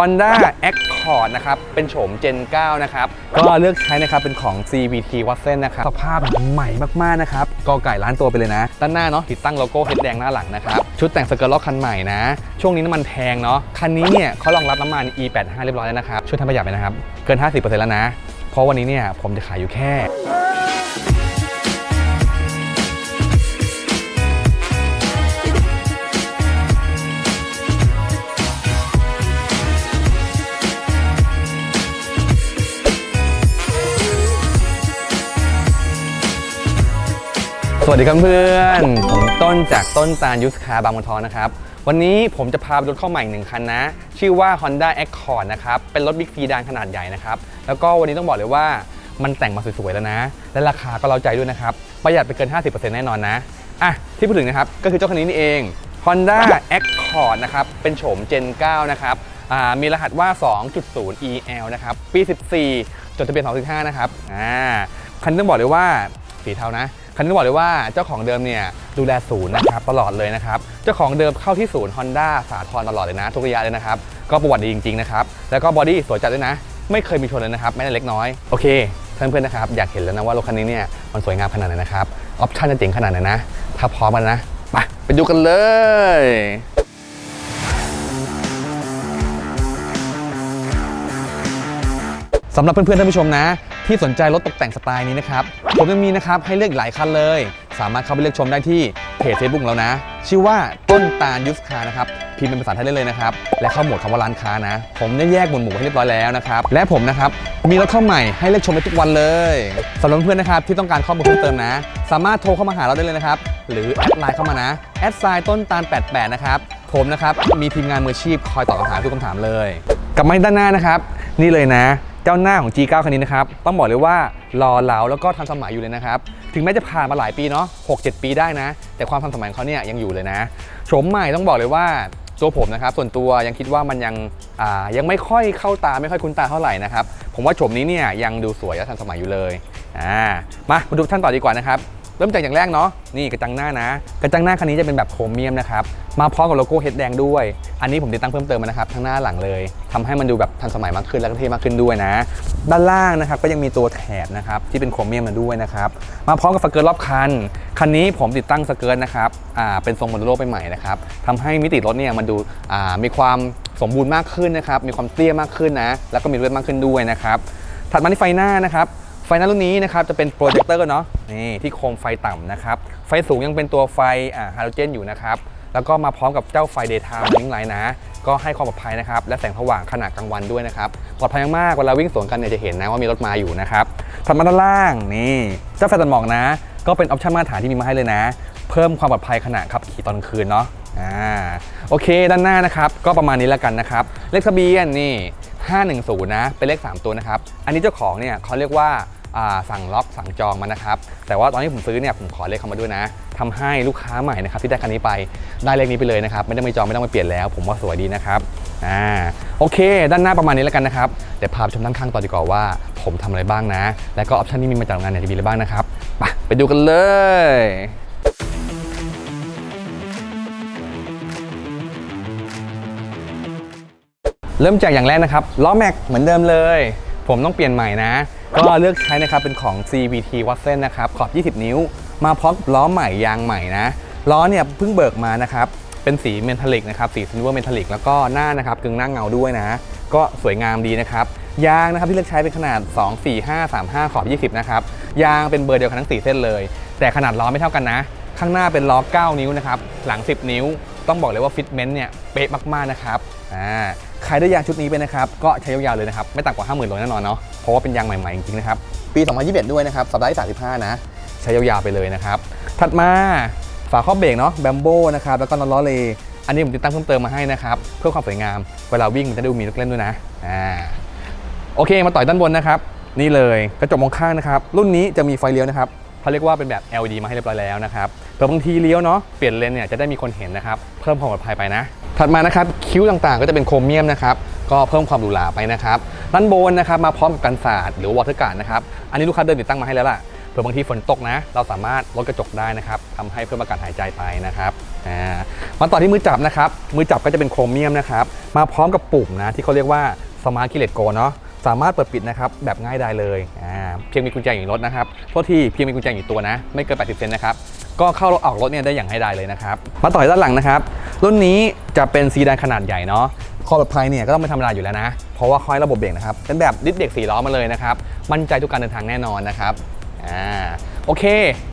Honda Accord นะครับ เป็นโฉม Gen 9 นะครับ ก็เลือกใช้นะครับเป็นของ CVT Watson นะครับ สภาพใหม่มาก ๆ นะครับกอไก่ล้านตัวไปเลยนะ ด้านหน้าเนาะติดตั้งโลโก้เฮดแดงหน้าหลังนะครับ ชุดแต่งสเกิร์ตล็อกคันใหม่นะ ช่วงนี้น้ำมันแพงเนาะ คันนี้เนี่ยเขารองรับน้ำมัน E85 เรียบร้อยแล้วนะครับ ช่วยทำประหยัดไปนะครับ เกิน 50%แล้วนะ เพราะวันนี้เนี่ยผมจะขายอยู่แค่ วัสดีครับเพื่อนผมต้นจากต้นตาลยุสคาบางบัวทองนะครับ วันนี้ผมจะพาไปรถเข้าใหม่หนึ่งคันนะ ชื่อว่า Honda Accord นะครับ เป็นรถบิ๊กซีดานขนาดใหญ่นะครับ แล้วก็วันนี้ต้องบอกเลยว่ามันแต่งมาสวยๆแล้วนะ และราคาก็เราใจด้วยนะครับ ประหยัดไปเกิน 50%แน่นอนนะ อะ ที่พูดถึงนะครับ ก็คือเจ้าคันนี้นี่เอง Honda Accord นะครับ เป็นโฉม Gen 9 นะครับอ่ามีรหัสว่า 2.0 EL นะครับ ปี 14 จดทะเบียน2.5นะครับ อ่า คันต้องบอกเลยว่าสีเทานะ คันนี้บอกเลยว่าเจ้าของเดิมเนี่ยดูแลศูนย์นะครับตลอดเลยนะครับ เจ้าของเดิมเข้าที่ศูนย์ Honda สาทรตลอดเลยนะ ทุกระยะเลยนะครับ ก็ประวัติดีจริงๆนะครับ แล้วก็บอดี้สวยจัดด้วยนะ ไม่เคยมีชนเลยนะครับแม้แต่เล็กน้อย โอเคเพื่อนๆนะครับอยากเห็นแล้วนะว่ารถคันนี้เนี่ยมันสวยงามขนาดไหนนะครับออปชั่นจะเจ๋งขนาดไหนนะถ้าพร้อมกันนะไปไปดูกันเลยสำหรับเพื่อนๆท่านผู้ชมนะ ที่สนใจรถตกแต่งสไตล์นี้นะครับ ผมยังมีนะครับให้เลือกหลายคันเลย สามารถเข้าไปเลือกชมได้ที่เพจ Facebook เรานะ ชื่อว่าต้นตาลยุสคานะครับพิมพ์เป็นภาษาไทยได้เลยนะครับ และเข้าหมวดคำว่าร้านค้านะ ผมได้แยกหมวดหมู่ให้เรียบร้อยแล้วนะครับ และผมนะครับ มีรถเข้าใหม่ให้เลือกชมได้ทุกวันเลยสำหรับเพื่อนนะครับที่ต้องการข้อมูลเพิ่มเติมนะ สามารถโทรเข้ามาหาเราได้เลยนะครับ หรือแอดไลน์เข้ามานะ แอดไซน์ต้นตาล88 นะครับ ผมนะครับ มีทีมงานมืออาชีพคอยตอบคำถามทุกคำถามเลย กลับมาด้านหน้านะครับ นี่เลยนะ เจ้าหน้าของ G9 คันนี้นะครับ ต้องบอกเลยว่าหล่อเหลาแล้วก็ทันสมัยอยู่เลยนะครับ ถึงแม้จะผ่านมาหลายปีเนาะ6-7 ปีได้นะ แต่ความทันสมัยของเขาเนี่ยยังอยู่เลยนะโฉมใหม่ต้องบอกเลยว่าตัวผมนะครับ ส่วนตัวยังคิดว่ามันยังอ่ายังไม่ค่อยเข้าตาไม่ค่อยคุ้นตาเท่าไหร่นะครับ ผมว่าโฉมนี้เนี่ยยังดูสวยและทันสมัยอยู่เลยอ่ามามาดูท่านต่อดีกว่านะครับ เริ่มจากอย่างแรกเนาะนี่กระจังหน้านะ กระจังหน้าคันนี้จะเป็นแบบโครเมียมนะครับมาพร้อมกับโลโก้เฮดแดงด้วย อันนี้ผมติดตั้งเพิ่มเติมมานะครับทั้งหน้าหลังเลยทำให้มันดูแบบทันสมัยมากขึ้นและก็เท่มากขึ้นด้วยนะ ด้านล่างนะครับก็ยังมีตัวแถบนะครับที่เป็นโครเมียมมาด้วยนะครับมาพร้อมกับสเกิร์ตรอบคันคันนี้ผมติดตั้งสเกิร์ตนะครับอ่าเป็นทรงโมโนโลไปใหม่นะครับทำให้มิติรถเนี่ยมันดูอ่ามีความสมบูรณ์มากขึ้นนะครับมีความเตี้ยมากขึ้นนะแล้วก็มีรูปมากขึ้นด้วยนะครับถัดมาที่ไฟหน้านะครับ ฟหน้ารุ่นนี้นะครับจะเป็นโปรเจคเตอร์เนาะนี่ที่โคมไฟต่ำนะครับ ไฟสูงยังเป็นตัวไฟอ่าฮาโลเจนอยู่นะครับ แล้วก็มาพร้อมกับเจ้าไฟ daytime running light นะ ก็ให้ความปลอดภัยนะครับ และแสงสว่างขณะกลางวันด้วยนะครับ ปลอดภัยมากเวลาวิ่งสวนกันเนี่ยจะเห็นนะว่ามีรถมาอยู่นะครับถัดมาด้านล่างนี่เจ้าไฟตัดหมอกนะ ก็เป็นออปชั่นมาตรฐานที่มีมาให้เลยนะ เพิ่มความปลอดภัยขณะขับขี่ตอนคืนเนาะอ่าโอเคด้านหน้านะครับก็ประมาณนี้แล้วกันนะครับเลขทะเบียนนี่510นะเป็นเลข 3 ตัวนะครับ อันนี้เจ้าของเนี่ยเขาเรียกว่า สั่งล็อกสั่งจองมานะครับ แต่ว่าตอนที่ผมซื้อเนี่ยผมขอเลขเขามาด้วยนะทำให้ลูกค้าใหม่นะครับที่ได้คันนี้ไปได้เลขนี้ไปเลยนะครับ ไม่ต้องไปจองไม่ต้องไปเปลี่ยนแล้ว ผมว่าสวยดีนะครับอ่าโอเค ด้านหน้าประมาณนี้แล้วกันนะครับเดี๋ยวพาไปชมด้านข้างต่อดีกว่าว่า ผมทำอะไรบ้างนะ และก็ออปชันที่มีมาจากโรงงานเนี่ยจะมีอะไรบ้างนะครับไปไปดูกันเลยเริ่มจากอย่างแรกนะครับล้อแม็กเหมือนเดิมเลย ผมต้องเปลี่ยนใหม่นะ ก็เลือกใช้นะครับเป็นของ CVT Watson นะครับขอบ 20 นิ้ว มาพร้อมล้อใหม่ยางใหม่นะล้อเนี่ยเพิ่งเบิกมานะครับเป็นสีเมทัลลิกนะครับสีซิลเวอร์เมทัลลิกแล้วก็หน้านะครับกึ่งหน้าเงาด้วยนะ ก็สวยงามดีนะครับยางนะครับที่เลือกใช้เป็นขนาด 2 4 5 3 5 ขอบ 20 นะครับยางเป็นเบอร์เดียวกันทั้ง 4 เส้นเลย แต่ขนาดล้อไม่เท่ากันนะ ข้างหน้าเป็นล้อ 9 นิ้วนะครับหลัง 10 นิ้ว ต้องบอกเลยว่าฟิตเมนต์เนี่ยเป๊ะมากๆนะครับอ่า ใครได้ยางชุดนี้ไปนะครับ ก็ใช้ยาวๆเลยนะครับ ไม่ต่ำกว่า 50,000โลแน่นอนเนาะ เพราะว่าเป็นยางใหม่ๆจริงๆนะครับ ปี 2021 ด้วยนะครับ สัปดาห์ที่35 นะ ใช้ยาวๆไปเลยนะครับ ถัดมาฝาครอบเบรกเนาะแบมโบนะครับ แล้วก็นอตล้อเลยอันนี้ผมติดตั้งเพิ่มเติมมาให้นะครับ เพื่อความสวยงาม เวลาวิ่งมันจะดูมีลูกเล่นด้วยนะ อ่า โอเค มาต่อยด้านบนนะครับ นี่เลย กระจกมองข้างนะครับ รุ่นนี้จะมีไฟเลี้ยวนะครับ เขาเรียกว่าเป็นแบบ LED มาให้เรียบร้อยแล้วนะครับเผื่อบางทีเลี้ยวเนาะเปลี่ยนเลนเนี่ยจะได้มีคนเห็นนะครับ เพิ่มความปลอดภัยไปนะ ถัดมานะครับคิ้วต่างๆ ก็จะเป็นโครเมียมนะครับก็เพิ่มความหรูหราไปนะครับด้านบนนะครับมาพร้อมกับกันสาดหรือวอเตอร์การ์ดนะครับอันนี้ลูกค้าเดินติดตั้งมาให้แล้วล่ะเผื่อบางทีฝนตกนะ เราสามารถลดกระจกได้นะครับทำให้เพิ่มอากาศหายใจไปนะครับอ่ามาต่อที่มือจับนะครับมือจับก็จะเป็นโครเมียมนะครับมาพร้อมกับปุ่มนะที่เขาเรียกว่าสมาร์ทกิเลตโกเนาะ สามารถเปิดปิดนะครับแบบง่ายดายเลยเพียงมีกุญแจอยู่ในรถนะครับโทษที่เพียงมีกุญแจอยู่ตัวนะ ไม่เกิน 80 เซนนะครับก็เข้ารถออกรถเนี่ยได้อย่างง่ายดายเลยนะครับมาต่อที่ด้านหลังนะครับรุ่นนี้จะเป็นซีดานขนาดใหญ่เนาะความปลอดภัยเนี่ยก็ต้องไม่ธรรมดาอยู่แล้วนะ เพราะว่าคอยระบบเบรกนะครับเป็นแบบดิสเด็กสี่ล้อมาเลยนะครับมั่นใจทุกการเดินทางแน่นอนนะครับอ่าโอเค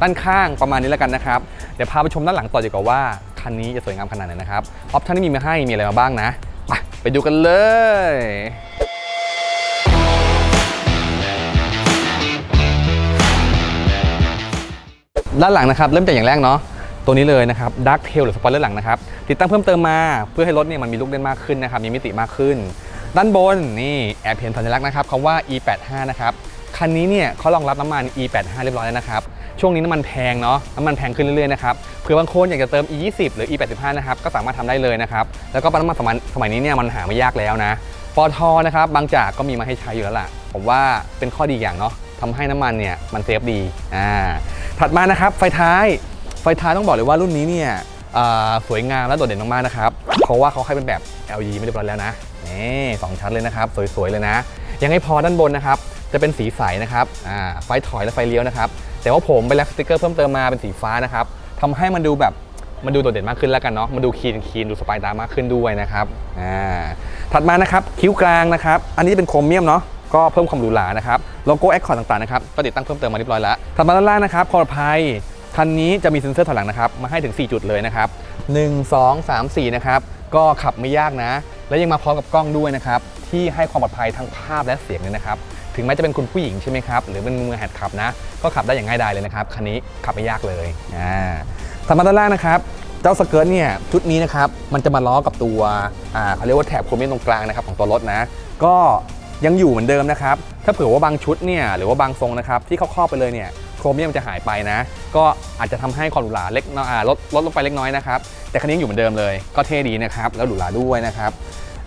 ด้านข้างประมาณนี้แล้วกันนะครับ เดี๋ยวพาไปชมด้านหลังต่อดีกว่าว่า คันนี้จะสวยงามขนาดไหนนะครับ ออปชั่นที่มีมาให้มีอะไรมาบ้างนะ ไปไปดูกันเลย ด้านหลังนะครับเริ่มจากอย่างแรกเนาะตัวนี้เลยนะครับดักเทลหรือสปอยเลอร์หลังนะครับติดตั้งเพิ่มเติมมาเพื่อให้รถเนี่ยมันมีลูกเล่นมากขึ้นนะครับมีมิติมากขึ้น ด้านบนนี่แอบเห็นสัญลักษณ์นะครับคำว่า e85 นะครับคันนี้เนี่ยเขารองรับน้ำมัน e85 เรียบร้อยแล้วนะครับช่วงนี้น้ำมันแพงเนาะน้ำมันแพงขึ้นเรื่อยๆนะครับเผื่อบางคนอยากจะเติม e20 หรือ e85 นะครับก็สามารถทำได้เลยนะครับแล้วก็ปั๊มน้ำมันสมัยสมัยนี้เนี่ยมันหาไม่ยากแล้วนะปตทนะครับบางจากก็มีมาให้ใช้อยู่แล้วล่ะผมว่าเป็นข้อดีอย่างเนาะ ทำให้น้ำมันเนี่ยมันเซฟดีอ่าถัดมานะครับไฟท้าย ไฟท้ายต้องบอกเลยว่ารุ่นนี้เนี่ยอ่าสวยงามและโดดเด่นมากๆนะครับ เพราะว่าเขาให้เป็นแบบ LED ไม่เรียบร้อยแล้วนะนี่สองชั้นเลยนะครับ สวยๆเลยนะ ยังไม่พอด้านบนนะครับจะเป็นสีใสนะครับอ่าไฟถอยและไฟเลี้ยวนะครับ แต่ว่าผมไปแลกสติกเกอร์เพิ่มเติมมาเป็นสีฟ้านะครับทำให้มันดูแบบมันดูโดดเด่นมากขึ้นแล้วกันเนาะมันดูคีนคีนดูสปายตามากขึ้นด้วยนะครับอ่าถัดมานะครับคิ้วกลางนะครับ อันนี้เป็นโครเมียมเนาะ ก็เพิ่มความหรูหรานะครับโลโก้แอคคอร์ดต่างๆนะครับก็ติดตั้งเพิ่มเติมมาเรียบร้อยแล้วถัดมาด้านล่างนะครับความปลอดภัยคันนี้จะมีเซ็นเซอร์ถอยหลังนะครับมาให้ถึง 4 จุดเลยนะครับ1 2 3 4นะครับก็ขับไม่ยากนะ และยังมาพร้อมกับกล้องด้วยนะครับที่ให้ความปลอดภัยทั้งภาพและเสียงเลยนะครับถึงแม้จะเป็นคุณผู้หญิงใช่ไหมครับหรือเป็นมือหัดขับนะ ก็ขับได้อย่างง่ายดายเลยนะครับคันนี้ขับไม่ยากเลยอ่าถัดมาด้านล่างนะครับเจ้าสเกิร์ตเนี่ยชุดนี้นะครับมันจะมาล้อกับตัวอ่าเขาเรียกว่าแถบโครเมียมตรงกลางนะครับของตัวรถนะ ก็ ยังอยู่เหมือนเดิมนะครับ ถ้าเผื่อว่าบางชุดเนี่ยหรือว่าบางทรงนะครับที่เขาครอบไปเลยเนี่ยโครเมียมจะหายไปนะ ก็อาจจะทำให้ความหรูหราเล็กน้อยอ่าลดลดลงไปเล็กน้อยนะครับ แต่คันนี้ยังอยู่เหมือนเดิมเลย ก็เท่ดีนะครับ แล้วหรูหราด้วยนะครับ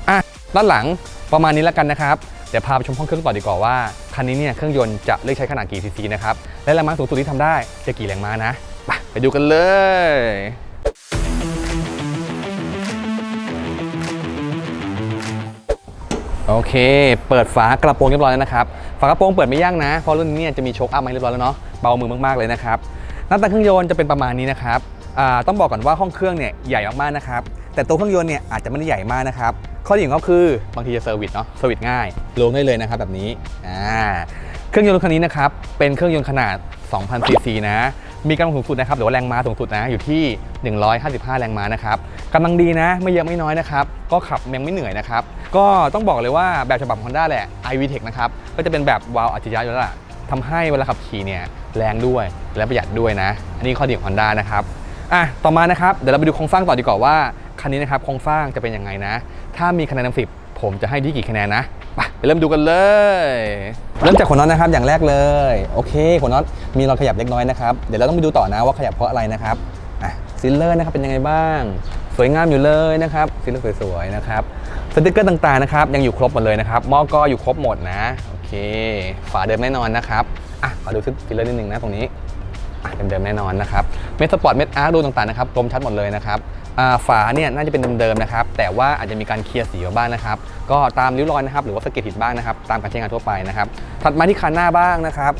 อะด้านหลังประมาณนี้แล้วกันนะครับ เดี๋ยวพาไปชมห้องเครื่องต่อดีกว่าว่าคันนี้เนี่ยเครื่องยนต์จะเลือกใช้ขนาดกี่ซีซีนะครับ และแรงม้าสูงสุดที่ทำได้จะกี่แรงม้านะ ไปไปดูกันเลย โอเค เปิดฝากระโปรงเรียบร้อยแล้วนะครับ ฝากระโปรงเปิดไม่ยากนะ เพราะรุ่นนี้เนี่ยจะมีโชคอัพมาเรียบร้อยแล้วเนาะ เบามือมากๆเลยนะครับ หน้าตาเครื่องยนต์จะเป็นประมาณนี้นะครับ ต้องบอกก่อนว่าห้องเครื่องเนี่ยใหญ่มากๆนะครับ แต่ตัวเครื่องยนต์เนี่ยอาจจะไม่ได้ใหญ่มากนะครับ ข้อดีของเขาคือบางทีจะเซอร์วิสเนาะ เซอร์วิสง่ายลงได้เลยนะครับแบบนี้ อ่า เครื่องยนต์รถคันนี้นะครับ เป็นเครื่องยนต์ขนาด 2,000ซีซีนะ มีกำลังสูงสุดนะครับหรือว่าแรงม้าสูงสุดนะอยู่ที่ 155 แรงม้านะครับกำลังดีนะ ไม่เยอะไม่น้อยนะครับ ก็ขับยังไม่เหนื่อยนะครับ ก็ต้องบอกเลยว่าแบบฉบับ Honda แหละ iVTEC นะครับก็จะเป็นแบบวาล์วอัจฉริยะอยู่แล้วล่ะทำให้เวลาขับขี่เนี่ยแรงด้วยและประหยัดด้วยนะ อันนี้ข้อดีของ Honda นะครับอะต่อมานะครับเดี๋ยวเราไปดูโครงสร้างต่อดีกว่าว่าคันนี้นะครับโครงสร้างจะเป็นยังไงนะ ถ้ามีคะแนนเต็มสิบผมจะให้ที่กี่คะแนนนะ ไปเริ่มดูกันเลย เริ่มจากขนน็อตนะครับอย่างแรกเลย โอเคขนน็อตมีรอยขยับเล็กน้อยนะครับ เดี๋ยวเราต้องไปดูต่อนะว่าขยับเพราะอะไรนะครับอะซิลเลอร์นะครับเป็นยังไงบ้าง สวยงามอยู่เลยนะครับซิลเลอร์สวยๆนะครับสติกเกอร์ต่างๆนะครับยังอยู่ครบหมดเลยนะครับหมอกออยู่ครบหมดนะโอเค ฝาเดิมแน่นอนนะครับอะขอดูซิลเลอร์นิดนึงนะตรงนี้เดิมๆแน่นอนนะครับเม็ดสปอร์ตเม็ดอาร์ดูต่างๆนะครับกลมชัดหมดเลยนะครับ ฝาเนี่ยน่าจะเป็นเดิมๆนะครับ แต่ว่าอาจจะมีการเคลียร์สีมาบ้างนะครับ ก็ตามริ้วรอยนะครับ หรือว่าสะเก็ดหินบ้างนะครับ ตามการใช้งานทั่วไปนะครับ ถัดมาที่คันหน้าบ้างนะครับ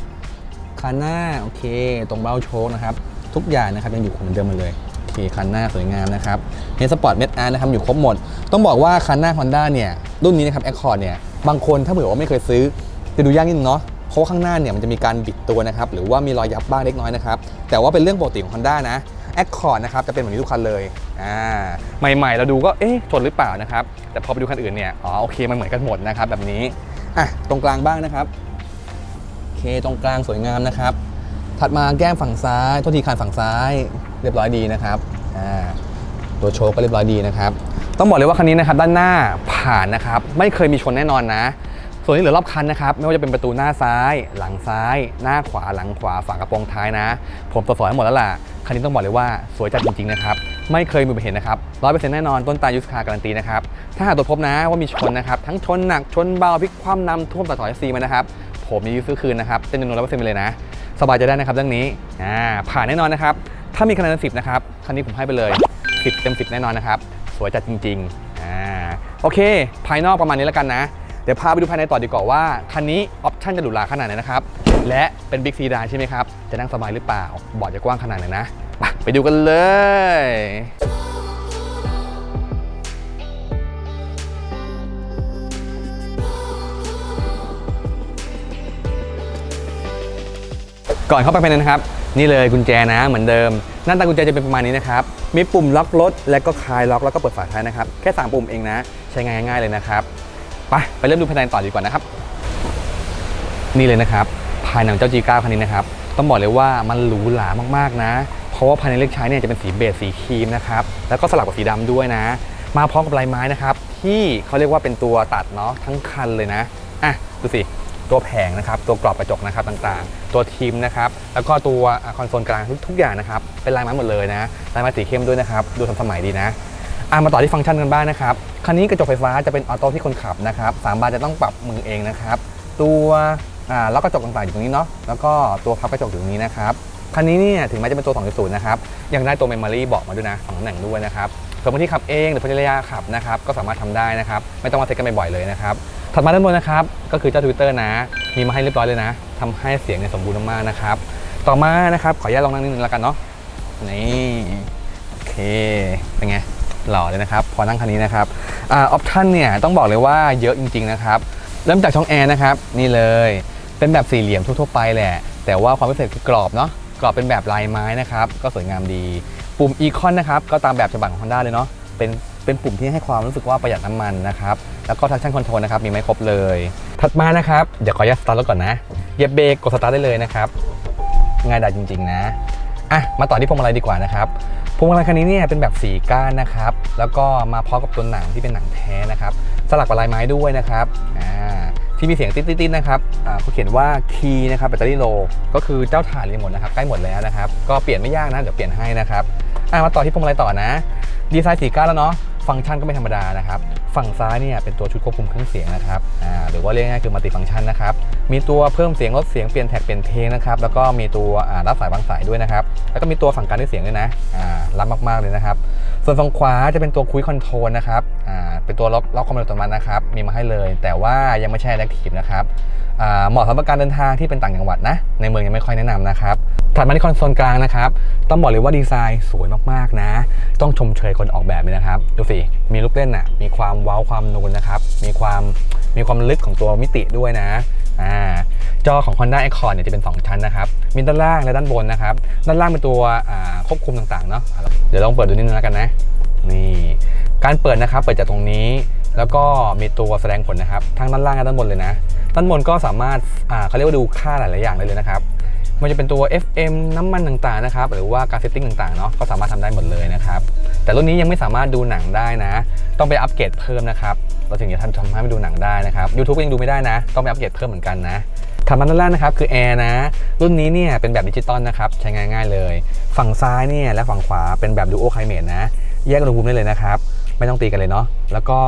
คันหน้าโอเค ตรงเบ้าโชคนะครับ ทุกอย่างนะครับยังอยู่เหมือนเดิมหมดเลยโอเคคันหน้าสวยงามนะครับเฮดสปอร์ตเม็ดอาร์นะครับอยู่ครบหมด ต้องบอกว่าคันหน้า Honda เนี่ยรุ่นนี้นะครับ Accord เนี่ยบางคนถ้าเผื่อว่าไม่เคยซื้อจะดูยากนิดนึงเนาะเพราะข้างหน้าเนี่ยมันจะมีการบิดตัวนะครับหรือว่ามีรอยยับบ้างเล็กน้อยนะครับแต่ว่าเป็นเรื่องปกติของ Honda นะ Accord นะครับจะเป็นแบบนี้ทุกคันเลยอ่าใหม่ๆเราดูก็เอ๊ะชนหรือเปล่านะครับแต่พอไปดูคันอื่นเนี่ยอ๋อโอเคมันเหมือนกันหมดนะครับแบบนี้อะตรงกลางบ้างนะครับโอเคตรงกลางสวยงามนะครับ ถัดมาแก้มฝั่งซ้ายโทษทีคานฝั่งซ้ายเรียบร้อยดีนะครับอ่าตัวโชว์ก็เรียบร้อยดีนะครับ ต้องบอกเลยว่าคันนี้นะครับด้านหน้าผ่านนะครับไม่เคยมีชนแน่นอนนะ ส่วนที่เหลือรอบคันนะครับไม่ว่าจะเป็นประตูหน้าซ้าย หลังซ้าย หน้าขวาหลังขวาฝากระโปรงท้ายนะ ผมตรวจสอบให้หมดแล้วล่ะคันนี้ต้องบอกเลยว่าสวยจัดจริงๆนะครับไม่เคยมีอุบัติเหตุนะครับร้อยเปอร์เซ็นต์แน่นอนต้นตายุสคาการันตีนะครับถ้าหากตรวจพบนะว่ามีชนนะครับทั้งชนหนักชนเบาพลิกคว่ำนำท่วมตัดถอยซีมานะครับผมมีซื้อคืนนะครับเต็มจำนวนร้อยเปอร์เซ็นต์ไปเลยนะ สบายใจได้นะครับเรื่องนี้อ่าผ่านแน่นอนนะครับถ้ามีคะแนนสิบนะครับคันนี้ผมให้ไปเลย10เต็ม10แน่นอนนะครับสวยจัดจริงๆอ่าโอเค ภายนอกประมาณนี้แล้วกันนะ ดี๋ยวพาไปดูภายในต่อดีกว่าว่าคันนี้ออปชั่นจะหรูหราขนาดไหนนะครับ และเป็นบิ๊กซีดานใช่ไหมครับ จะนั่งสบายหรือเปล่าเบาะจะกว้างขนาดไหนนะไปไปดูกันเลยก่อนเข้าไปภายในนะครับ นี่เลยกุญแจนะเหมือนเดิม หน้าตากุญแจจะเป็นประมาณนี้นะครับ มีปุ่มล็อกรถ และก็คลายล็อกแล้วก็เปิดฝาท้ายนะครับ แค่ 3 ปุ่มเองนะ ใช้งานง่ายเลยนะครับ ไปไปเริ่มดูภายในต่อดีกว่านะครับ นี่เลยนะครับ ภายในของเจ้า G9 คันนี้นะครับ ต้องบอกเลยว่ามันหรูหรามากๆนะ เพราะว่าภายในเลือกใช้เนี่ยจะเป็นสีเบจสีครีมนะครับแล้วก็สลับกับสีดำด้วยนะ มาพร้อมกับลายไม้นะครับ ที่เขาเรียกว่าเป็นตัวตัดเนาะทั้งคันเลยนะอะดูสิตัวแผงนะครับ ตัวกรอบกระจกนะครับต่างๆ ตัวทีมนะครับ แล้วก็ตัวคอนโซลกลางทุกทุกอย่างนะครับ เป็นลายไม้หมดเลยนะ ลายไม้สีเข้มด้วยนะครับ ดูทันสมัยดีนะ อะมาต่อที่ฟังก์ชันกันบ้างนะครับ คันนี้กระจกไฟฟ้าจะเป็นออโต้ที่คนขับนะครับสามบานจะต้องปรับมือเองนะครับ ตัวอ่าล็อกกระจกต่างๆอยู่ตรงนี้เนาะ แล้วก็ตัวพับกระจกอยู่ตรงนี้นะครับ คันนี้เนี่ยถึงแม้จะเป็นตัว 2.0 นะครับ ยังได้ตัวเมมโมรี่บอกมาด้วยนะสองตำแหน่งด้วยนะครับส่วนคนที่ขับเองหรือภรรยาขับนะครับ ก็สามารถทำได้นะครับ ไม่ต้องมาเซ็ตกันบ่อยๆเลยนะครับ ถัดมาด้านบนนะครับ ก็คือเจ้า Twitter นะ มีมาให้เรียบร้อยเลยนะทำให้เสียงเนี่ยสมบูรณ์มากๆนะครับ ต่อมานะครับ ขออนุญาตลองนั่งนิดนึงแล้วกันเนาะ นี่ โอเค เป็นไง หล่อเลยนะครับ พอนั่งคันนี้นะครับออปชั่นเนี่ยต้องบอกเลยว่าเยอะจริงๆนะครับ เริ่มจากช่องแอร์นะครับ นี่เลย เป็นแบบสี่เหลี่ยมทั่วๆไปแหละ แต่ว่าความพิเศษคือกรอบเนาะ กรอบเป็นแบบลายไม้นะครับ ก็สวยงามดี ปุ่มอีคอนนะครับ ก็ตามแบบฉบับของ Honda เลยเนาะ เป็นเป็นปุ่มที่ให้ความรู้สึกว่าประหยัดน้ำมันนะครับ แล้วก็ traction control นะครับ มีไม่ครบเลย ถัดมานะครับ เดี๋ยวขออนุญาตสตาร์ทรถก่อนนะ เหยียบเบรกกดสตาร์ทได้เลยนะครับ ง่ายดายจริง ๆ นะ อะมาต่อที่พวงมาลัยดีกว่านะครับพวงมาลัยคันนี้เนี่ยเป็นแบบสีก้านนะครับแล้วก็มาพร้อมกับตัวหนังที่เป็นหนังแท้นะครับสลักกับลายไม้ด้วยนะครับอ่าที่มีเสียงติ๊ดๆนะครับอ่าเขาเขียนว่าคีย์นะครับแบตเตอรี่โลก็คือเจ้าถ่านรีโมทนะครับใกล้หมดแล้วนะครับก็เปลี่ยนไม่ยากนะเดี๋ยวเปลี่ยนให้นะครับอะมาต่อที่พวงมาลัยต่อนะ ดีไซน์สีก้านแล้วเนาะฟังก์ชันก็ไม่ธรรมดานะครับ ฝั่งซ้ายเนี่ยเป็นตัวชุดควบคุมเครื่องเสียงนะครับ อ่า หรือว่าเรียกง่ายคือมัลติฟังก์ชันนะครับ มีตัวเพิ่มเสียงลดเสียงเปลี่ยนแท็กเปลี่ยนเพลงนะครับแล้วก็มีตัวรับสายวางสายด้วยนะครับแล้วก็มีตัวสั่งการด้วยเสียงด้วยนะรับมากๆเลยนะครับ ส่วนฝั่งขวาจะเป็นตัวคุยคอนโทรลนะครับเป็นตัวล็อกล็อกความเร็วอัตโนมัตินะครับมีมาให้เลย แต่ว่ายังไม่ใช่ Active นะครับเหมาะสำหรับการเดินทางที่เป็นต่างจังหวัดนะในเมืองยังไม่ค่อยแนะนำนะครับถัดมาที่คอนโซลกลางนะครับ ต้องบอกเลยว่าดีไซน์สวยมากๆนะ ต้องชมเชยคนออกแบบเลยนะครับ ดูสิ มีลูกเล่นอะ มีความเว้าความนูนนะครับ มีความมีความลึกของตัวมิติด้วยนะ อ่าจอของ Honda Accord เนี่ยจะเป็น 2 ชั้นนะครับ มีด้านล่างและด้านบนนะครับ ด้านล่างเป็นตัวควบคุมต่างๆเนาะเดี๋ยวลองเปิดดูนิดนึงแล้วกันนะ นี่ การเปิดนะครับเปิดจากตรงนี้ แล้วก็มีตัวแสดงผลนะครับ ทั้งด้านล่างและด้านบนเลยนะ ด้านบนก็สามารถเขาเรียกว่าดูค่าหลายๆอย่างได้เลยนะครับ มันจะเป็นตัว FM น้ำมันต่างๆนะครับหรือว่าการเซตติ้งต่างๆเนาะก็สามารถทำได้หมดเลยนะครับแต่รุ่นนี้ยังไม่สามารถดูหนังได้นะ ต้องไปอัปเกรดเพิ่มนะครับเราถึงจะทำทำให้ไปดูหนังได้นะครับ YouTube ยังดูไม่ได้นะ ต้องไปอัปเกรดเพิ่มเหมือนกันนะถัดมาด้านล่างนะครับคือแอร์นะ รุ่นนี้เนี่ยเป็นแบบดิจิตอลนะครับใช้งานง่ายเลย ฝั่งซ้ายเนี่ยและฝั่งขวาเป็นแบบดูโอไคเมทนะแยกอุณหภูมิได้เลยนะครับไม่ต้องตีกันเลยเนาะแล้วก็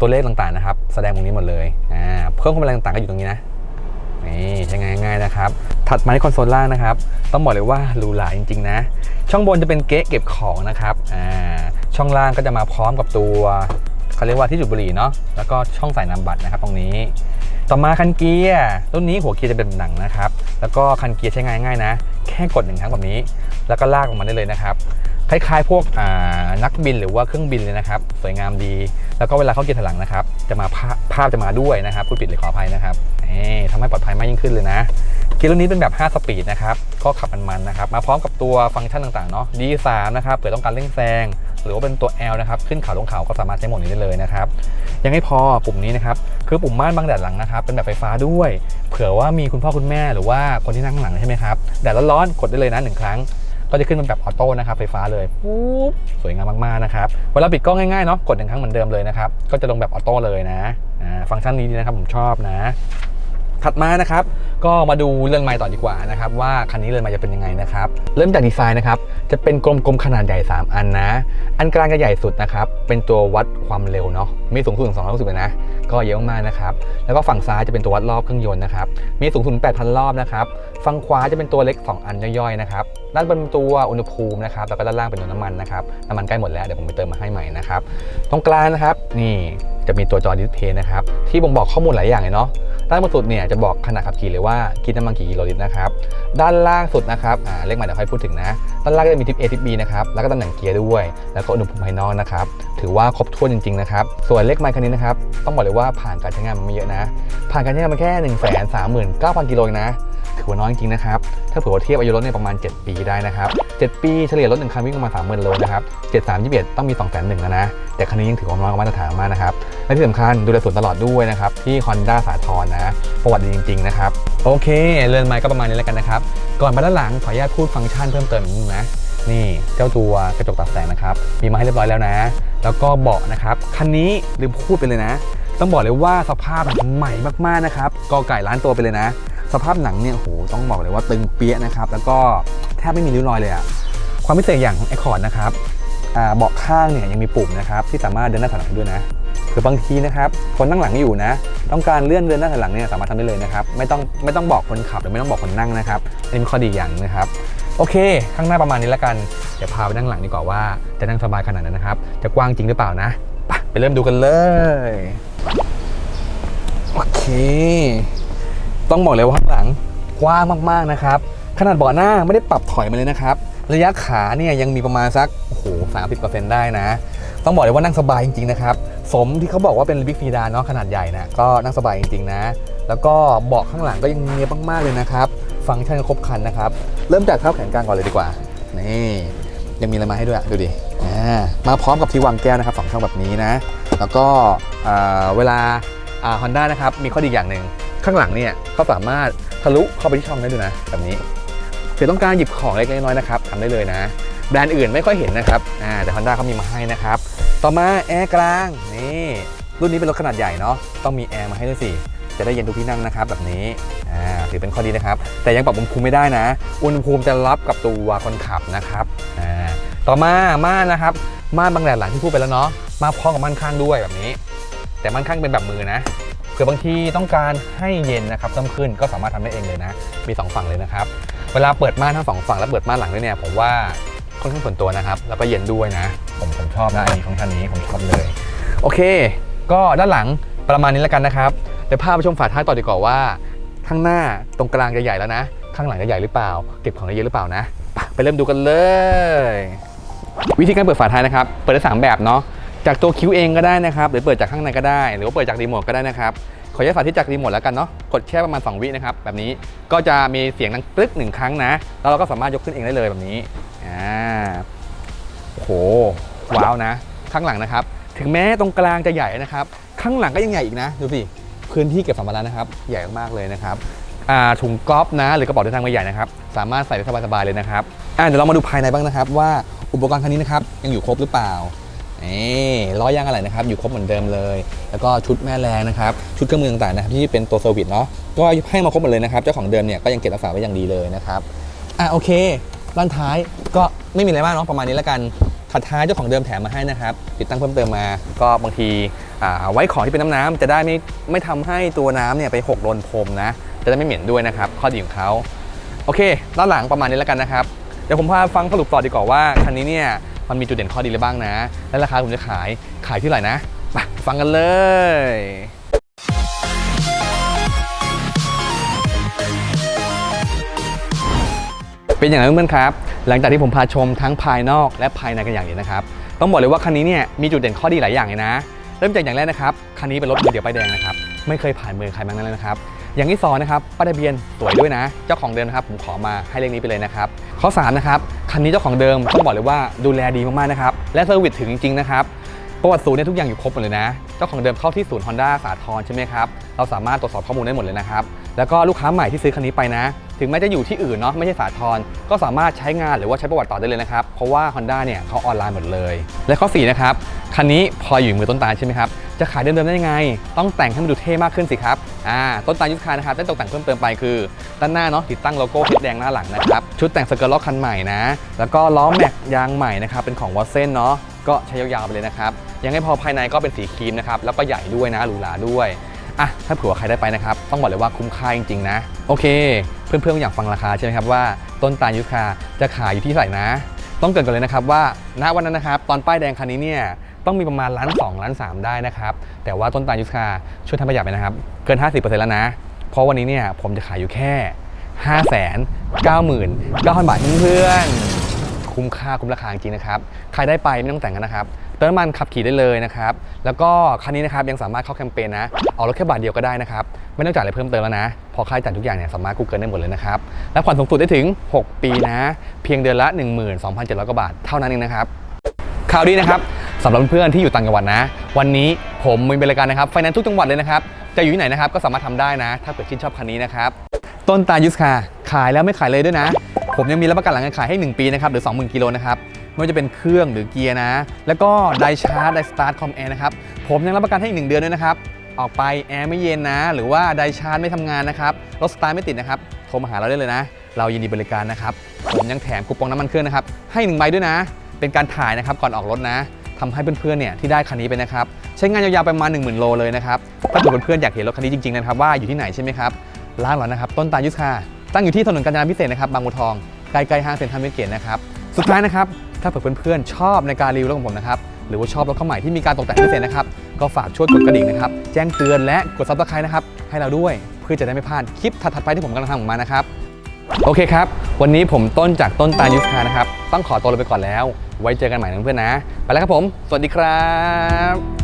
ตัวเลขต่างๆนะครับ แสดงตรงนี้หมดเลยอ่าเพิ่มความแรงต่างก็อยู่ตรงนี้นะ นี่ใช้งานง่ายๆนะครับ ถัดมาที่คอนโซลล่างนะครับ ต้องบอกเลยว่าหรูหราจริงๆนะ ช่องบนจะเป็นเก๊ะเก็บของนะครับอ่าช่องล่างก็จะมาพร้อมกับตัวเขาเรียกว่าที่จุดบุหรี่เนาะแล้วก็ช่องใส่นามบัตรนะครับ ตรงนี้ ต่อมาคันเกียร์รุ่นนี้หัวเกียร์จะเป็นหนังนะครับ แล้วก็คันเกียร์ใช้งานง่ายนะ แค่กดหนึ่งครั้งแบบนี้ แล้วก็ลากออกมาได้เลยนะครับ คล้ายๆ พวกนักบินหรือว่าเครื่องบินเลยนะครับ สวยงามดี แล้วก็เวลาเขาเกียร์ถอยหลังนะครับ จะมาภาพภาพจะมาด้วยนะครับพูดผิดเลยขออภัยนะครับทำให้ปลอดภัยมากยิ่งขึ้นเลยนะเกียร์รุ่นนี้เป็นแบบ 5 สปีดนะครับ ก็ขับมันๆนะครับ มาพร้อมกับตัวฟังก์ชันต่างๆ เนาะ D3 นะครับเผื่อต้องการเร่งแซง หรือว่าเป็นตัว L นะครับ ขึ้นเขาลงเขาก็สามารถใช้โหมดนี้ได้เลยนะครับ ยังไม่พอปุ่มนี้นะครับ คือปุ่มม่านบังแดดหลังนะครับ เป็นแบบไฟฟ้าด้วย เผื่อว่ามีคุณพ่อคุณแม่หรือว่าคนที่นั่งข้างหลังใช่ไหมครับ แดดร้อนๆ กดได้เลยนะหนึ่งครั้ง ก็จะขึ้นเป็นแบบออโต้นะครับไฟฟ้าเลยปุ๊บสวยงามมากๆนะครับเวลาปิดกล้องง่ายๆเนาะกดหนึ่งครั้งเหมือนเดิมเลยนะครับก็จะลงแบบออโต้เลยนะอ่าฟังก์ชันนี้ดีนะครับผมชอบนะ ถัดมานะครับ ก็มาดูเรื่องไม้ต่อดีกว่านะครับ ว่าคันนี้เรือนไม้จะเป็นยังไงนะครับ เริ่มจากดีไซน์นะครับ จะเป็นกลมๆขนาดใหญ่ 3 อันนะ อันกลางจะใหญ่สุดนะครับ เป็นตัววัดความเร็วเนาะ มีสูงสุดถึง260เลยนะ ก็เยอะมากนะครับ แล้วก็ฝั่งซ้ายจะเป็นตัววัดรอบเครื่องยนต์นะครับ มีสูงสุด8,000 รอบนะครับ ฝั่งขวาจะเป็นตัวเล็ก 2 อันย่อยๆนะครับ ด้านบนเป็นตัวอุณหภูมินะครับ แล้วก็ด้านล่างเป็นตัวน้ำมันนะครับ น้ำมันใกล้หมดแล้วเดี๋ยวผมไปเติมมาให้ใหม่นะครับ ตรงกลางนะครับ นี่จะมีตัวจอดิสเพย์นะครับ ที่บ่งบอกข้อมูลหลายอย่างเลยเนาะ ด้านบนสุดเนี่ยจะบอกขนาดขับขี่เลยว่ากินน้ำมันกี่กิโลลิตรนะครับ ด้านล่างสุดนะครับอ่าเลขหมายเดี๋ยวค่อยพูดถึงนะ ด้านล่างก็จะมีทิป A ทิป B นะครับ แล้วก็ตำแหน่งเกียร์ด้วย แล้วก็อุณหภูมิภายนอกนะครับ ถือว่าครบถ้วนจริงๆนะครับ ส่วนเลขไมล์คันนี้นะครับ ต้องบอกเลยว่าผ่านการใช้งานมาไม่เยอะนะ ผ่านการใช้งานมาแค่ 1 3 9 0 0 0กิโลนะ ถือว่าน้อยจริงนะครับ ถ้าเผื่อว่าเทียบอายุรถเนี่ยประมาณ 7 ปีได้นะครับ 7 ปีเฉลี่ยรถหนึ่งคันวิ่งประมาณ30,000โลนะครับ7 3 21ต้องมี2 1 0 0 0แล้วนะ แต่คันนี้ยังถือว่าน้อยกว่ามาตรฐานมากนะครับ และที่สำคัญดูแลสวนตลอดด้วยนะครับที่ Honda สาทรนะประวัติดีจริง ๆ นะครับ โอเค เรือนไม้ก็ประมาณนี้แล้วกันนะครับ ก่อนไปด้านหลังขออนุญาตพูดฟังก์ชันเพิ่มเติมนิดนึงนะนี่เจ้าตัวกระจกตัดแสงนะครับ มีมาให้เรียบร้อยแล้วนะ แล้วก็เบาะนะครับคันนี้ลืมพูดไปเลยนะ ต้องบอกเลยว่าสภาพใหม่มากๆนะครับกอไก่ล้านตัวไปเลยนะ สภาพหนังเนี่ยโหต้องบอกเลยว่าตึงเปี้ยะนะครับ แล้วก็แทบไม่มีริ้วรอยเลยอะความพิเศษอย่างของ Accord นะครับเบาะข้างเนี่ยยังมีปุ่มนะครับที่สามารถเดินหน้าถอยหลังได้ด้วยนะคือบางทีนะครับคนนั่งหลังอยู่นะ ต้องการเลื่อนเดินหน้าถอยหลังเนี่ยสามารถทำได้เลยนะครับไม่ต้องไม่ต้องบอกคนขับหรือไม่ต้องบอกคนนั่งนะครับอันนี้เป็นข้อดีอย่างนะครับโอเค ข้างหน้าประมาณนี้แล้วกันเดี๋ยวพาไปนั่งหลังดีกว่าว่าจะนั่งสบายขนาดนั้นนะครับ จะกว้างจริงหรือเปล่านะไปเริ่มดูกันเลยโอเค ต้องบอกเลยว่าข้างหลังกว้างมากๆนะครับ ขนาดเบาะหน้าไม่ได้ปรับถอยมาเลยนะครับ ระยะขาเนี่ยยังมีประมาณสักโอ้โห30%ได้นะ ต้องบอกเลยว่านั่งสบายจริงๆนะครับ สมที่เขาบอกว่าเป็นบิ๊กซีดานเนาะขนาดใหญ่นะก็นั่งสบายจริงๆนะ แล้วก็เบาะข้างหลังก็ยังเนียบมากๆเลยนะครับ ฟังก์ชันครบครันนะครับ เริ่มจากเท้าแขนกลางก่อนเลยดีกว่า นี่ยังมีอะไรมาให้ด้วยดูดิมาพร้อมกับที่วางแก้วนะครับสองช่องแบบนี้นะ แล้วก็เวลาฮอนด้านะครับมีข้อดีอย่างหนึ่ง ข้างหลังเนี่ยเขาสามารถทะลุเข้าไปที่ช่องได้ด้วยนะ แบบนี้เผื่อต้องการหยิบของเล็กๆน้อยๆนะครับทำได้เลยนะ แบรนด์อื่นไม่ค่อยเห็นนะครับอ่าแต่ Honda เขามีมาให้นะครับ ต่อมาแอร์กลางนี่รุ่นนี้เป็นรถขนาดใหญ่เนาะต้องมีแอร์มาให้ด้วยสิจะได้เย็นทุกที่นั่งนะครับแบบนี้อ่าถือเป็นข้อดีนะครับ แต่ยังปรับอุณหภูมิไม่ได้นะ อุณหภูมิจะรับกับตัวคนขับนะครับอ่าต่อมาม่านนะครับม่านบางแดดหลังที่พูดไปแล้วเนาะมาพร้อมกับม่านข้างด้วยแบบนี้ แต่ม่านข้างเป็นแบบมือนะ เผื่อบางทีต้องการให้เย็นนะครับเพิ่มขึ้นก็สามารถทำได้เองเลยนะ มีสองฝั่งเลยนะครับ เวลาเปิดม่านทั้งสองฝั่งแล้วเปิดม่านหลังด้วยเนี่ยผมว่าค่อนข้างส่วนตัวนะครับ แล้วก็เย็นด้วยนะ ผมผมชอบนะอันนี้ฟังก์ชันนี้ผมชอบเลย โอเค ก็ด้านหลังประมาณนี้แล้วกันนะครับเดี๋ยวพาไปชมฝาท้ายต่อดีกว่าว่า ข้างหน้าตรงกลางจะใหญ่แล้วนะ ข้างหลังจะใหญ่หรือเปล่า เก็บของได้เยอะหรือเปล่านะไปเริ่มดูกันเลย วิธีการเปิดฝาท้ายนะครับ เปิดได้สามแบบเนาะ จากตัวคิวเองก็ได้นะครับหรือเปิดจากข้างในก็ได้ หรือว่าเปิดจากรีโมทก็ได้นะครับขออนุญาตสาธิตจากรีโมทแล้วกันเนาะกดแค่ประมาณ 2 วินะครับแบบนี้ก็จะมีเสียงดังตึ๊กหนึ่งครั้งนะ แล้วเราก็สามารถยกขึ้นเองได้เลยแบบนี้อ่าโหว้าวนะ ข้างหลังนะครับ ถึงแม้ตรงกลางจะใหญ่นะครับ ข้างหลังก็ยังใหญ่อีกนะดูสิพื้นที่เก็บสัมภาระนะครับ ใหญ่มากเลยนะครับอ่าถุงก๊อฟนะ หรือกระเป๋าเดินทางใบใหญ่นะครับ สามารถใส่ได้สบายๆเลยนะครับอ่าเดี๋ยวเรามาดูภายในบ้างนะครับ ว่าอุปกรณ์คันนี้นะครับยังอยู่ครบหรือเปล่า นี่ล้อยางอะไรนะครับ อยู่ครบเหมือนเดิมเลย แล้วก็ชุดแม่แรงนะครับ ชุดเครื่องมือต่างๆนะครับที่เป็นตัวเซอร์วิสเนาะก็ให้มาครบหมดเลยนะครับ เจ้าของเดิมเนี่ยก็ยังเก็บรักษาไว้อย่างดีเลยนะครับอะโอเคด้านท้ายก็ไม่มีอะไรมากเนาะประมาณนี้แล้วกันถัดท้ายเจ้าของเดิมแถมมาให้นะครับ ติดตั้งเพิ่มเติมมา ก็บางทีอ่าไว้ของที่เป็นน้ำน้ำจะได้ไม่ไม่ทำให้ตัวน้ำเนี่ยไปหกโดนพรมนะ จะได้ไม่เหม็นด้วยนะครับ ข้อดีของเขาโอเค ด้านหลังประมาณนี้แล้วกันนะครับ เดี๋ยวผมพาฟังสรุปต่อดีกว่าว่าคันนี้เนี่ย มันมีจุดเด่นข้อดีอะไรบ้างนะ และราคาผมจะขายขายที่ไหนนะไปฟังกันเลยเป็นอย่างไรเพื่อนๆครับ หลังจากที่ผมพาชมทั้งภายนอกและภายในกันอย่างเดียวนะครับ ต้องบอกเลยว่าคันนี้เนี่ยมีจุดเด่นข้อดีหลายอย่างเลยนะ เริ่มจากอย่างแรกนะครับ คันนี้เป็นรถมือเดียวป้ายแดงนะครับ ไม่เคยผ่านมือใครมานั้นเลยนะครับ อย่างที่สองนะครับป้ายทะเบียนสวยด้วยนะ เจ้าของเดิมนะครับผมขอมาให้เลขนี้ไปเลยนะครับ ข้อสามนะครับคันนี้เจ้าของเดิมต้องบอกเลยว่าดูแลดีมากๆนะครับ และเซอร์วิสถึงจริงๆนะครับประวัติศูนย์เนี่ยทุกอย่างอยู่ครบหมดเลยนะ เจ้าของเดิมเข้าที่ศูนย์ Honda สาทรใช่ไหมครับ เราสามารถตรวจสอบข้อมูลได้หมดเลยนะครับ แล้วก็ลูกค้าใหม่ที่ซื้อคันนี้ไปนะ ถึงแม้จะอยู่ที่อื่นเนาะไม่ใช่สาทรก็สามารถใช้งานหรือว่าใช้ประวัติต่อได้เลยนะครับ เพราะว่า Honda เนี่ยเขาออนไลน์หมดเลย และข้อ4นะครับคันนี้พออยู่มือต้นตาลใช่ไหมครับจะขายเดิมๆได้ยังไง ต้องแต่งให้มันดูเท่มากขึ้นสิครับอ่าต้นตาลยุทธคานะครับได้ตกแต่งเพิ่มเติมไปคือ ด้านหน้าเนาะติดตั้งโลโก้เฮดแดงหน้าหลังนะครับชุดแต่งสเกิร์ตล็อกคันใหม่นะแล้วก็ล้อแม็กยางใหม่นะครับเป็นของวอตเซนเนาะก็ใช้ยาวๆไปเลยนะครับยังไม่พอภายในก็เป็นสีครีมนะครับแล้วก็ใหญ่ด้วยนะหรูหราด้วย อะถ้าเผื่อว่าใครได้ไปนะครับ ต้องบอกเลยว่าคุ้มค่าจริงๆนะ โอเค เพื่อนๆอยากฟังราคาใช่ไหมครับว่าต้นตาลยุคาจะขายอยู่ที่เท่าไหร่นะ ต้องเกินก่อนเลยนะครับว่าณวันนั้นนะครับ ตอนป้ายแดงคันนี้เนี่ยต้องมีประมาณล้าน2ล้าน3 ได้นะครับ แต่ว่าต้นตาลยุคาช่วยทำประหยัดไปนะครับ เกิน 50%แล้วนะ เพราะวันนี้เนี่ยผมจะขายอยู่แค่ 5 9 9 0 0 0 บาทเพื่อนๆคุ้มค่าคุ้มราคาจริงนะครับ ใครได้ไปไม่ต้องแต่งกันนะครับ เติมน้ำมันขับขี่ได้เลยนะครับ แล้วก็คันนี้นะครับยังสามารถเข้าแคมเปญนะออกรถแค่บาทเดียวก็ได้นะครับ ไม่ต้องจ่ายอะไรเพิ่มเติมแล้วนะ พอค่าใช้จ่ายทุกอย่างเนี่ยสามารถกู้เกินได้หมดเลยนะครับ และผ่อนสูงสุดได้ถึง 6 ปีนะ เพียงเดือนละ 12,700กว่าบาทเท่านั้นเองนะครับข่าวดีนะครับสำหรับเพื่อนที่อยู่ต่างจังหวัดนะ วันนี้ผมมีบริการนะครับไฟแนนซ์ทุกจังหวัดเลยนะครับจะอยู่ที่ไหนนะครับก็สามารถทำได้นะ ถ้าเกิดชื่นชอบคันนี้นะครับต้นตาลยุสคาขายแล้วไม่ขายเลยด้วยนะ ผมยังมีรับประกันหลังการขายให้ 1 ปีนะครับหรือ 20,000กิโลนะครับ ไม่ว่าจะเป็นเครื่องหรือเกียร์นะ แล้วก็ไดชาร์จไดสตาร์ทคอมแอร์นะครับ ผมยังรับประกันให้อีกหนึ่งเดือนด้วยนะครับ ออกไปแอร์ไม่เย็นนะ หรือว่าไดชาร์จไม่ทำงานนะครับ รถสตาร์ทไม่ติดนะครับ โทรมาหาเราได้เลยนะ เรายินดีบริการนะครับ ผมยังแถมคูปองน้ำมันเครื่องนะครับ ให้หนึ่งใบด้วยนะ เป็นการถ่ายนะครับก่อนออกรถนะทำให้เพื่อนๆเนี่ยที่ได้คันนี้ไปนะครับใช้งานยาวๆไปมา 1 0,000 โลเลยนะครับถ้าเกิดเพื่อนๆอยากเห็นรถคันนี้จริงๆนะครับว่าอยู่ที่ไหนใช่ไหมครับร้านเรานะครับต้นตาลยุทธคาตั้งอยู่ที่ถนนกาญจนาพิเศษนะครับบางบัวทองใกล้ๆห้างเซ็นทรัลเวสเกตนะครับ สุดท้ายนะครับ ถ้าเผื่อเพื่อนๆชอบในการรีวิวรถของผมนะครับ หรือว่าชอบรถคันใหม่ที่มีการตกแต่งพิเศษนะครับ ก็ฝากช่วยกดกระดิ่งนะครับ แจ้งเตือนและกดซับสไครต์นะครับ ให้เราด้วย เพื่อจะได้ไม่พลาดคลิปถัดๆไปที่ผมกำลังทำออกมานะครับ โอเคครับ วันนี้ผมต้นจากต้นตาลยุทธานะครับ ต้องขอตัวลาไปก่อนแล้ว ไว้เจอกันใหม่นะเพื่อนๆนะ ไปแล้วครับผม สวัสดีครับ